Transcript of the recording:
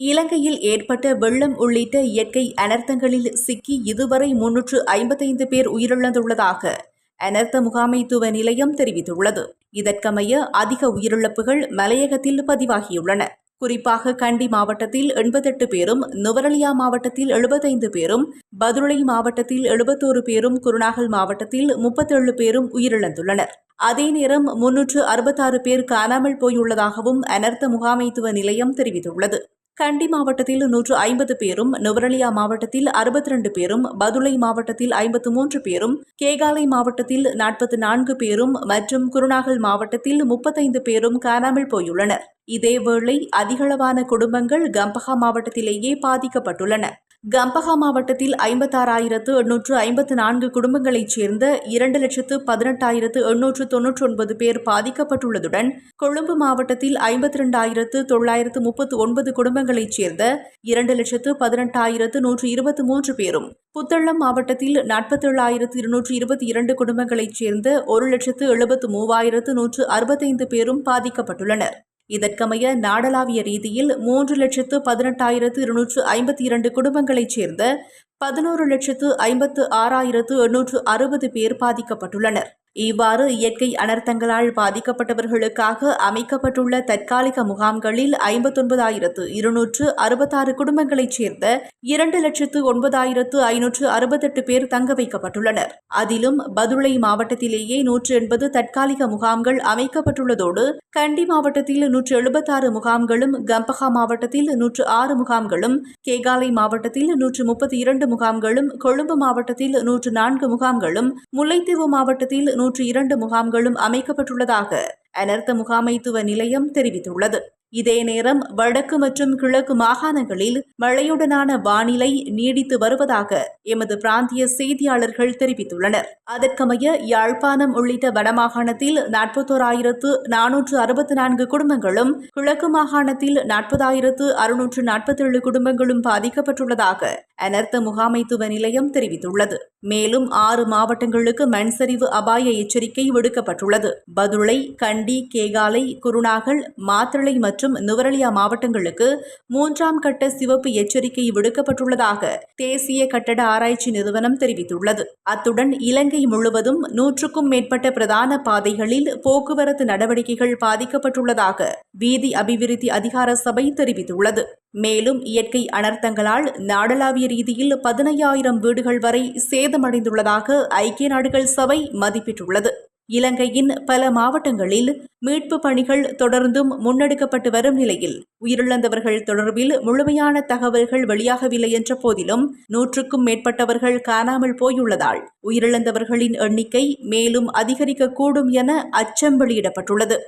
இலங்கையில் ஏற்பட்ட வெள்ளம் உள்ளிட்ட இயற்கை அனர்த்தங்களில் சிக்கி இதுவரை முன்னூற்று ஐம்பத்தைந்து பேர் உயிரிழந்துள்ளதாக அனர்த்த முகாமைத்துவ நிலையம் தெரிவித்துள்ளது. இதற்கமைய அதிக உயிரிழப்புகள் மலையகத்தில் பதிவாகியுள்ளன. குறிப்பாக கண்டி மாவட்டத்தில் எண்பத்தெட்டு பேரும் நுவரலியா மாவட்டத்தில் எழுபத்தைந்து பேரும் பதுளை மாவட்டத்தில் எழுபத்தோரு பேரும் குருநாகல் மாவட்டத்தில் முப்பத்தேழு பேரும் உயிரிழந்துள்ளனர். அதே நேரம் முன்னூற்று அறுபத்தாறு பேர் காணாமல் போயுள்ளதாகவும் அனர்த்த முகாமைத்துவ நிலையம் தெரிவித்துள்ளது. கண்டி மாவட்டத்தில் நூற்று ஐம்பது பேரும் நுவரலியா மாவட்டத்தில் அறுபத்தி ரெண்டு பேரும் பதுளை மாவட்டத்தில் ஐம்பத்து மூன்று பேரும் கேகாலை மாவட்டத்தில் நாற்பத்தி நான்கு பேரும் மற்றும் குருநாகல் மாவட்டத்தில் முப்பத்தைந்து பேரும் காணாமல் போயுள்ளனர். இதேவேளை அதிகளவான குடும்பங்கள் கம்பஹா மாவட்டத்திலேயே பாதிக்கப்பட்டுள்ளன. கம்பஹா மாவட்டத்தில் ஐம்பத்தாறாயிரத்து எண்ணூற்று ஐம்பத்து நான்கு குடும்பங்களைச் சேர்ந்த இரண்டு லட்சத்து பதினெட்டாயிரத்து எண்ணூற்று தொன்னூற்றி ஒன்பது பேர் பாதிக்கப்பட்டுள்ளதுடன் கொழும்பு மாவட்டத்தில் ஐம்பத்தி ரெண்டாயிரத்து தொள்ளாயிரத்து முப்பத்து ஒன்பது குடும்பங்களைச் சேர்ந்த இரண்டு லட்சத்து பதினெட்டாயிரத்து நூற்று இருபத்தி மூன்று பேரும் புத்தளம் மாவட்டத்தில் நாற்பத்தேழாயிரத்து இருநூற்று இருபத்தி இரண்டு குடும்பங்களைச் சேர்ந்த ஒரு லட்சத்து எழுபத்து மூவாயிரத்து நூற்று அறுபத்தைந்து பேரும் பாதிக்கப்பட்டுள்ளனர். இதற்கமைய நாடளாவிய ரீதியில் மூன்று லட்சத்து பதினெட்டாயிரத்து இருநூற்று ஐம்பத்தி இரண்டு குடும்பங்களைச் சேர்ந்த பதினோரு லட்சத்து ஐம்பத்து ஆறாயிரத்து எண்ணூற்று அறுபது பேர் பாதிக்கப்பட்டுள்ளனர். இவ்வாறு இயற்கை அனர்த்தங்களால் பாதிக்கப்பட்டவர்களுக்காக அமைக்கப்பட்டுள்ள தற்காலிக முகாம்களில் ஐம்பத்தொன்பதாயிரத்து இருநூற்று அறுபத்தாறு குடும்பங்களைச் சேர்ந்த இரண்டு லட்சத்து ஒன்பதாயிரத்து ஐநூற்று அறுபத்தெட்டு பேர் தங்க வைக்கப்பட்டுள்ளனர். அதிலும் பதுளை மாவட்டத்திலேயே நூற்று எண்பது தற்காலிக முகாம்கள் அமைக்கப்பட்டுள்ளதோடு கண்டி மாவட்டத்தில் நூற்று எழுபத்தாறு முகாம்களும் கம்பஹா மாவட்டத்தில் நூற்று ஆறு முகாம்களும் கேகாலை மாவட்டத்தில் நூற்று முப்பத்தி இரண்டு முகாம்களும் கொழும்பு மாவட்டத்தில் நூற்று நான்கு முகாம்களும் முல்லைத்தீவு மாவட்டத்தில் நூற்று இரண்டு முகாம்களும் அமைக்கப்பட்டுள்ளதாக அனர்த்த முகாமைத்துவ நிலையம் தெரிவித்துள்ளது. இதே நேரம் வடக்கு மற்றும் கிழக்கு மாகாணங்களில் மழையுடனான வானிலை நீடித்து வருவதாக எமது பிராந்திய செய்தியாளர்கள் தெரிவித்துள்ளனர். அதற்கமைய யாழ்ப்பாணம் உள்ளிட்ட வடமாகாணத்தில் நாற்பத்தோராயிரத்து நானூற்று அறுபத்தி நான்கு குடும்பங்களும் கிழக்கு மாகாணத்தில் நாற்பதாயிரத்து அறுநூற்று நாற்பத்தேழு குடும்பங்களும் பாதிக்கப்பட்டுள்ளதாக அனர்த்த முகாமைத்துவ நிலையம் தெரிவித்துள்ளது. மேலும் ஆறு மாவட்டங்களுக்கு மண்சரிவு அபாய எச்சரிக்கை விடுக்கப்பட்டுள்ளது. பதுளை கண்டி கேகாலை குருநாகல் மாத்தளை மற்றும் நுவரலியா மாவட்டங்களுக்கு மூன்றாம் கட்ட சிவப்பு எச்சரிக்கை விடுக்கப்பட்டுள்ளதாக தேசிய கட்டட ஆராய்ச்சி நிறுவனம் தெரிவித்துள்ளது. அத்துடன் இலங்கை முழுவதும் நூற்றுக்கும் மேற்பட்ட பிரதான பாதைகளில் போக்குவரத்து நடவடிக்கைகள் பாதிக்கப்பட்டுள்ளதாக வீதி அபிவிருத்தி அதிகார சபை தெரிவித்துள்ளது. மேலும் இயற்கை அனர்த்தங்களால் நாடளாவிய ரீதியில் பதினையாயிரம் வீடுகள் வரை சேதமடைந்துள்ளதாக ஐக்கிய நாடுகள் சபை மதிப்பிட்டுள்ளது. இலங்கையின் பல மாவட்டங்களில் மீட்பு பணிகள் தொடர்ந்தும் முன்னெடுக்கப்பட்டு வரும் நிலையில் உயிரிழந்தவர்கள் தொடர்பில் முழுமையான தகவல்கள் வெளியாகவில்லை என்ற போதிலும் நூற்றுக்கும் மேற்பட்டவர்கள் காணாமல் போயுள்ளதால் உயிரிழந்தவர்களின் எண்ணிக்கை மேலும் அதிகரிக்கக்கூடும் என அச்சம் வெளியிடப்பட்டுள்ளது.